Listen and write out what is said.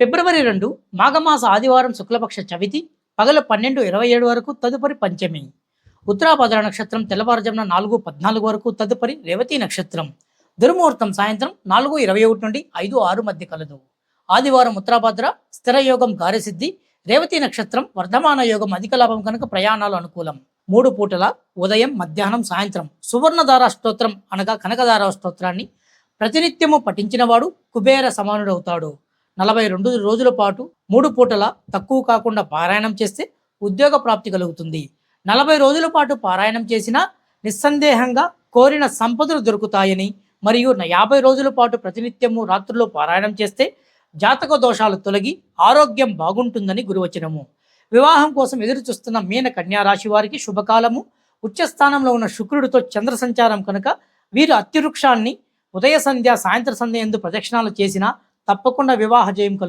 ఫిబ్రవరి రెండు మాఘమాస ఆదివారం శుక్లపక్ష చవితి పగలు పన్నెండు ఇరవై ఏడు వరకు తదుపరి పంచమి. ఉత్తరాభద్ర నక్షత్రం తెల్లవారుజామున నాలుగు పద్నాలుగు వరకు తదుపరి రేవతి నక్షత్రం. దుర్ముహూర్తం సాయంత్రం నాలుగు ఇరవై ఒకటి నుండి ఐదు ఆరు మధ్య కలదు. ఆదివారం ఉత్తరాభద్ర స్థిరయోగం యోగం రేవతి నక్షత్రం వర్ధమాన యోగం అధిక లాభం కనుక ప్రయాణాలు అనుకూలం. మూడు పూటల ఉదయం మధ్యాహ్నం సాయంత్రం సువర్ణధార స్తోత్రం అనగా కనకధార స్తోత్రాన్ని ప్రతినిత్యము పఠించినవాడు కుబేర సమానుడవుతాడు. నలభై రెండు రోజుల పాటు మూడు పూటల తక్కువ కాకుండా పారాయణం చేస్తే ఉద్యోగ ప్రాప్తి కలుగుతుంది. నలభై రోజుల పాటు పారాయణం చేసినా నిస్సందేహంగా కోరిన సంపదలు దొరుకుతాయని మరియు యాభై రోజుల పాటు ప్రతినిత్యము రాత్రుల్లో పారాయణం చేస్తే జాతక దోషాలు తొలగి ఆరోగ్యం బాగుంటుందని గురువచనము. వివాహం కోసం ఎదురు చూస్తున్న మీన కన్యా రాశి వారికి శుభకాలము. ఉచ్చస్థానంలో ఉన్న శుక్రుడితో చంద్ర సంచారం కనుక వీరు అత్యవృక్షాన్ని ఉదయ సంధ్య సాయంత్ర సంధ్య ఎందు ప్రదక్షిణాలు చేసినా తప్పకుండా వివాహ జయం కలుగు